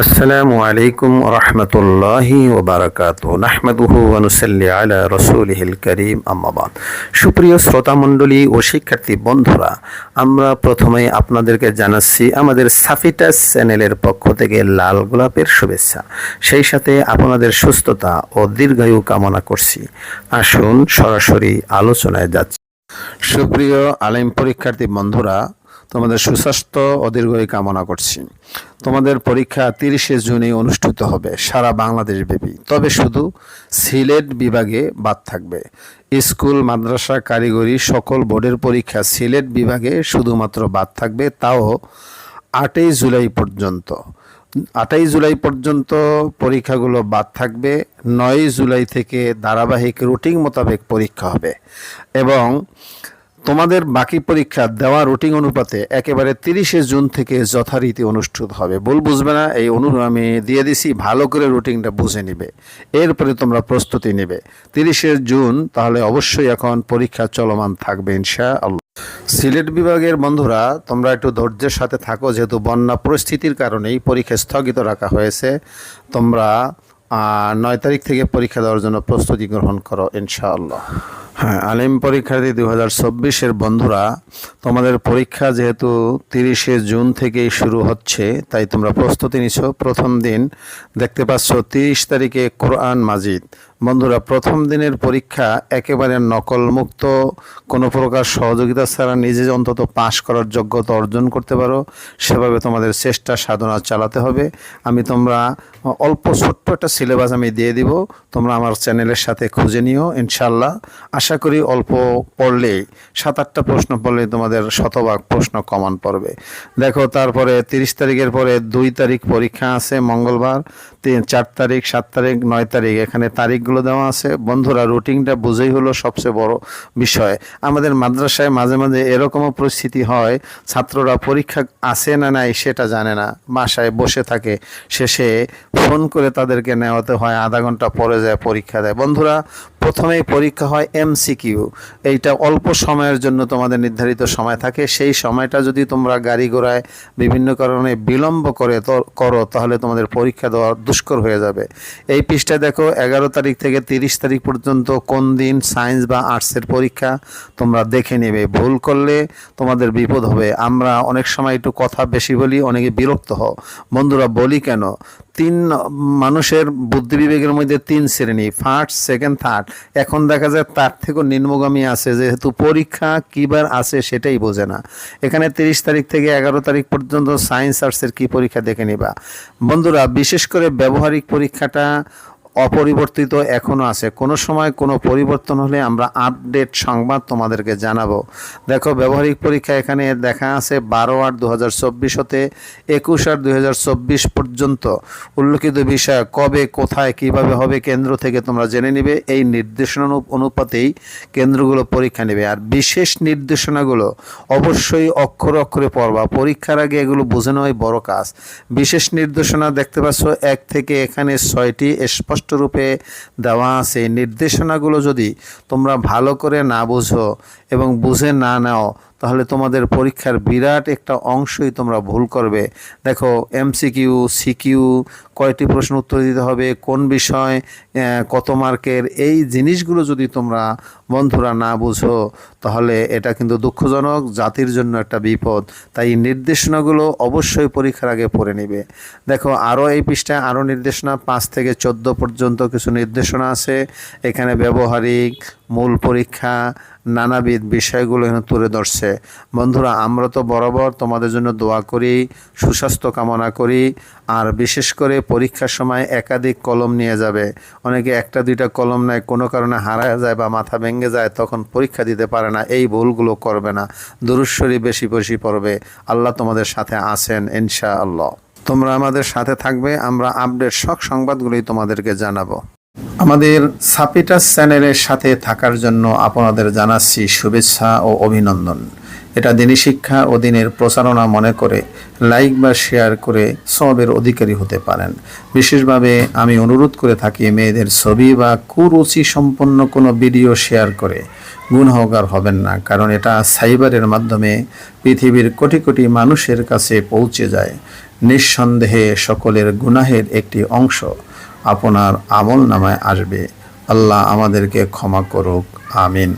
আসসালামু আলাইকুম রহমতুল্লাহি ওবারাকাত নাহমাদুহু ওয়ানুসাল্লি আলা রসুলিহিল করিম। আম্মাবাদ সুপ্রিয় শ্রোতামণ্ডলী ও শিক্ষার্থী বন্ধুরা, আমরা প্রথমে আপনাদেরকে জানাচ্ছি আমাদের সাফিটাস চ্যানেলের পক্ষ থেকে লাল গোলাপের শুভেচ্ছা। সেই সাথে আপনাদের সুস্থতা ও দীর্ঘায়ু কামনা করছি। আসুন সরাসরি আলোচনায় যাচ্ছি। সুপ্রিয় আলিম পরীক্ষার্থী বন্ধুরা তোমাদের সুস্বাস্থ্য ও দীর্ঘায়ু কামনা করছি। তোমাদের পরীক্ষা তিরিশে জুনে অনুষ্ঠিত হবে, সারা বাংলাদেশ ব্যাপী। তবে শুধু সিলেট বিভাগে বাদ থাকবে। স্কুল, মাদ্রাসা, কারিগরি সকল বোর্ডের পরীক্ষা সিলেট বিভাগে শুধুমাত্র বাদ থাকবে, তাও আটই জুলাই পর্যন্ত। আটই জুলাই পর্যন্ত পরীক্ষাগুলো বাদ থাকবে, নয় জুলাই থেকে ধারাবাহিক রুটিন মোতাবেক পরীক্ষা হবে এবং তোমাদের বাকি পরীক্ষা দেওয়া রুটিন অনুপাতে একেবারে তিরিশে জুন থেকে যথারীতি অনুষ্ঠিত হবে। ভুল বুঝবে না, এই অনু আমি দিয়ে দিছি, ভালো করে রুটিনটা বুঝে নিবে। এরপরে তোমরা প্রস্তুতি নেবে। তিরিশে জুন, তাহলে অবশ্যই এখন পরীক্ষা চলমান থাকবে ইনশা আল্লাহ সিলেট বিভাগের বন্ধুরা, তোমরা একটু ধৈর্যের সাথে থাকো, যেহেতু বন্যা পরিস্থিতির কারণেই পরীক্ষা স্থগিত রাখা হয়েছে। তোমরা নয় তারিখ থেকে পরীক্ষা দেওয়ার জন্য প্রস্তুতি গ্রহণ করো ইনশাআল্লাহ। হ্যাঁ আলিম পরীক্ষার্থী দু হাজার চব্বিশের বন্ধুরা, তোমাদের পরীক্ষা যেহেতু তিরিশে জুন থেকেই শুরু হচ্ছে, তাই তোমরা প্রস্তুতি নিচ্ছ প্রথম দিন দেখতে পাচ্ছ তিরিশ তারিখে কোরআন মাজিদ। বন্ধুরা, প্রথম দিনের পরীক্ষা একেবারে নকলমুক্ত, কোনো প্রকার সহযোগিতা ছাড়া নিজে অন্তত পাশ করার যোগ্যতা অর্জন করতে পারো। সেভাবে তোমাদের চেষ্টা সাধনা চালাতে হবে। আমি তোমরা অল্প ছোট্ট একটা সিলেবাস আমি দিয়ে দিব, তোমরা আমার চ্যানেলের সাথে খুঁজে নিও ইনশাল্লাহ আশা করি অল্প পড়লেই সাত আটটা প্রশ্ন পড়লে তোমাদের শতভাগ প্রশ্ন কমান পড়বে। দেখো, তারপরে তিরিশ তারিখের পরে দুই তারিখ পরীক্ষা আছে, মঙ্গলবার, তিন, চার তারিখ, সাত তারিখ, নয় তারিখ, এখানে তারিখগুলো দেওয়া আছে। বন্ধুরা, রুটিনটা বুঝেই হলো সবচেয়ে বড় বিষয়। আমাদের মাদ্রাসায় মাঝে মাঝে এরকমও পরিস্থিতি হয়, ছাত্ররা পরীক্ষা আছে না নাই সেটা জানে না। বাসায় বসে থাকে, শেষে ফোন করে তাদেরকে নেওয়াতে হয়, আধা ঘণ্টা পরে যায় পরীক্ষা দেয়। বন্ধুরা, প্রথমেই পরীক্ষা হয় এমসিকিউ এইটা অল্প সময়ের জন্য তোমাদের নির্ধারিত সময় থাকে। সেই সময়টা যদি তোমরা গাড়ি ঘোড়ায় বিভিন্ন কারণে বিলম্ব করে করো, তাহলে তোমাদের পরীক্ষা দেওয়া দুষ্কর হয়ে যাবে। এই পৃষ্ঠায় দেখো, এগারো তারিখ থেকে তিরিশ তারিখ পর্যন্ত কোন দিন সায়েন্স বা আর্টসের পরীক্ষা তোমরা দেখে নেবে। ভুল করলে তোমাদের বিপদ হবে। আমরা অনেক সময় একটু কথা বেশি বলি, অনেকে বিরক্ত হও। বন্ধুরা, বলি কেন? তিন মানুষের বুদ্ধি বিবেকের মধ্যে তিন শ্রেণি, ফার্স্ট, সেকেন্ড, থার্ড। এখন দেখা যায় তার থেকেও নিম্নগামী আছে, যেহেতু পরীক্ষা কিবার আছে সেটাই বোঝে না। এখানে তিরিশ তারিখ থেকে এগারো তারিখ পর্যন্ত সায়েন্স আর্টসের কি পরীক্ষা দেখে নিবা। বন্ধুরা, বিশেষ করে ব্যবহারিক পরীক্ষাটা অপরিবর্তিত এখনও আছে। কোনো সময় কোনো পরিবর্তন হলে আমরা আপডেট সংবাদ তোমাদেরকে জানাব। দেখো, ব্যবহারিক পরীক্ষা এখানে দেখা আছে বারো আট দু হাজার চব্বিশ হতে একুশ আট দুই হাজার চব্বিশ পর্যন্ত। উল্লেখিত বিষয়, কবে, কোথায়, কীভাবে হবে কেন্দ্র থেকে তোমরা জেনে নিবে। এই নির্দেশনা অনুপাতেই কেন্দ্রগুলো পরীক্ষা নেবে। আর বিশেষ নির্দেশনাগুলো অবশ্যই অক্ষরে অক্ষরে পড়বা। পরীক্ষার আগে এগুলো বুঝে নেওয়াই বড় কাজ। বিশেষ নির্দেশনা দেখতে পাচ্ছ, এক থেকে এখানে ছয়টি স্পষ্টরূপে দেওয়া আছে। নির্দেশনাগুলো যদি তোমরা ভালো করে না বুঝো এবং বুঝে না নাও তাহলে তোমাদের পরীক্ষার বিরাট একটা অংশই তোমরা ভুল করবে। দেখো এমসিকিউ সিকিউ কয়টি প্রশ্ন উত্তর দিতে হবে, কোন বিষয় কত মার্কের, এই জিনিসগুলো যদি তোমরা বন্ধুরা না বুঝো, তাহলে এটা কিন্তু দুঃখজনক, জাতির জন্য একটা বিপদ। তাই নির্দেশনাগুলো অবশ্যই পরীক্ষার আগে পড়ে নিবে। দেখো, আরও এই পৃষ্ঠায় আরও নির্দেশনা, পাঁচ থেকে চোদ্দ পর্যন্ত কিছু নির্দেশনা আছে। এখানে ব্যবহারিক মূল পরীক্ষা, নানাবিধ বিষয়গুলো এখানে তুলে ধরছে। বন্ধুরা, আমরা তো বরাবর তোমাদের জন্য দোয়া করি, সুস্বাস্থ্য কামনা করি, আর বিশেষ করে পরীক্ষার সময় একাধিক কলম নিয়ে যাবে। অনেকে একটা, দুইটা কলম নেয়, কোনো কারণে হারায় যায় বা মাথা ভেঙে যায়, তখন পরীক্ষা দিতে পারে না, এই ভুলগুলো করবে না। দুরুশ্বরী বেশি বেশি পড়বে। আল্লাহ তোমাদের সাথে আছেন ইনশা আল্লাহ তোমরা আমাদের সাথে থাকবে, আমরা আপডেট সব সংবাদগুলোই তোমাদেরকে জানাব। আমাদের সাপিটাস চ্যানেলের সাথে থাকার জন্য আপনাদের জানাচ্ছি শুভেচ্ছা ও অভিনন্দন। এটা দিনী শিক্ষা ও দিনের প্রচারণা মনে করে লাইক বা শেয়ার করে সবের অধিকারী হতে পারেন। বিশেষভাবে আমি অনুরোধ করে থাকি মেয়েদের ছবি বা কুরুচি সম্পন্ন কোনো ভিডিও শেয়ার করে। গুণহগার হবেন না, কারণ এটা সাইবারের মাধ্যমে পৃথিবীর কোটি কোটি মানুষের কাছে পৌঁছে যায়। নিঃসন্দেহে সকলের গুনাহের একটি অংশ। আপনার আমল নামায় আসবে। আল্লাহ আমাদেরকে ক্ষমা করুক। আমিন।